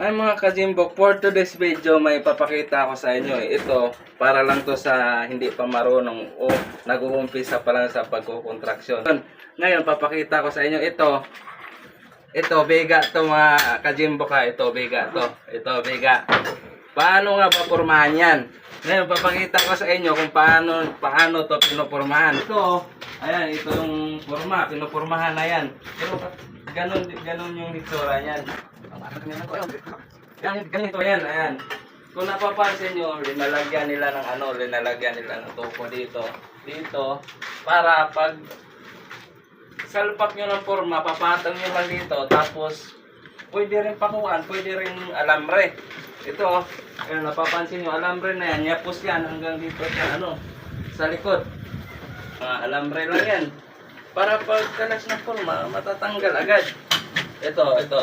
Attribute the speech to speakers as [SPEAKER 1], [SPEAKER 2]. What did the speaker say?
[SPEAKER 1] Ay mga kajimbok, for today's video may papakita ako sa inyo. Ito, para lang to sa hindi pa marunong o nag-uumpisa pa lang sa pagkukontraksyon. Ngayon, papakita ko sa inyo ito. Ito, bega to mga kajimbok ha. Ito, bega to. Ito, bega. Paano nga ba pormahan yan? Ngayon, papakita ko sa inyo kung paano, paano to pinupormahan. Ito, ayan, ito yung forma. Pinupormahan na yan. Pero ganun, ganun yung hitsura niyan. Ganito, ganito yan, ayan. Kung napapansin nyo, linalagyan nila ng ano, linalagyan nila ng tuko dito. Dito, para pag salpak nyo ng forma, papatang nyo lang dito, tapos pwede rin pakuan, pwede rin alambre. Ito, ayun, napapansin nyo, alambre na yan, yapos yan hanggang dito sa ano, sa likod. Mga alambre lang yan. Para pag kalas ng forma, matatanggal agad. Ito, ito.